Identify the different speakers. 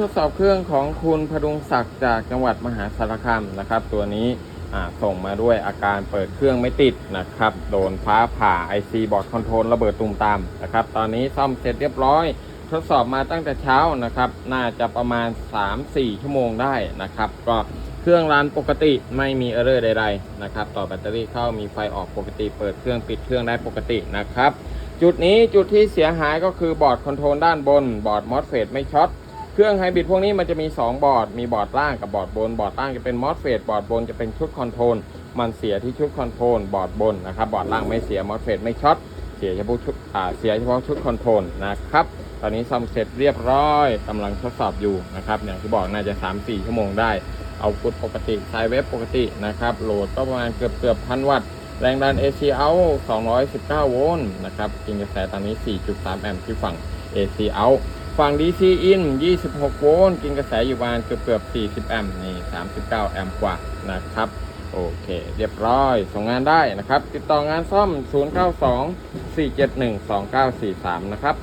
Speaker 1: ทดสอบเครื่องของคุณพดุงศักดิ์จากจังหวัดมหาสารคามนะครับ ตัวนี้ส่งมาด้วยอาการเปิดเครื่องไม่ติดนะครับ โดนฟ้าผ่า IC บอร์ดคอนโทรลระเบิดตุ่มตามนะครับ ตอนนี้ซ่อมเสร็จเรียบร้อย ทดสอบมาตั้งแต่เช้านะครับ น่าจะประมาณ 3-4 ชั่วโมงได้นะครับ ก็เครื่องรันปกติไม่มีเออร์เรอร์ใดๆนะครับ ต่อแบตเตอรี่เข้ามีไฟออกปกติ เปิดเครื่องปิดเครื่องได้ปกตินะครับ จุดนี้จุดที่เสียหายก็คือบอร์ดคอนโทรลด้านบน บอร์ดมอสเฟตไม่ช็อต เครื่องไฮบริดพวกนี้มันจะมี 2 บอร์ด มีบอร์ดล่างกับบอร์ดบน บอร์ดล่างจะเป็นมอสเฟตบอร์ดบนจะเป็นชุดคอนโทรล มันเสียที่ชุดคอนโทรล บอร์ดบนนะครับ บอร์ดล่างไม่เสียมอสเฟตไม่ช็อต เสียเฉพาะชุดอ่าเสียเฉพาะชุดคอนโทรลนะครับ ตอนนี้ซ่อมเสร็จเรียบร้อยกำลังทดสอบอยู่นะครับ อย่างที่บอกน่าจะ 3-4 ชั่วโมงได้ เอากุดปกติสายเว็บปกตินะครับ โหลดก็ประมาณเกือบเกือบพันวัตต์แรงดัน AC out 219 โวลต์นะครับ กินกระแสตอนนี้ 4.3 แอมป์ที่ฝั่ง AC out ฝั่ง DC in 26 โวลต์ กินกระแสอยู่ประมาณเกือบเกือบ40 แอมป์ นี่ 39 แอมป์กว่านะครับ โอเค เรียบร้อย ส่งงานได้นะครับ ติดต่องานซ่อม 092 471 2943 นะครับ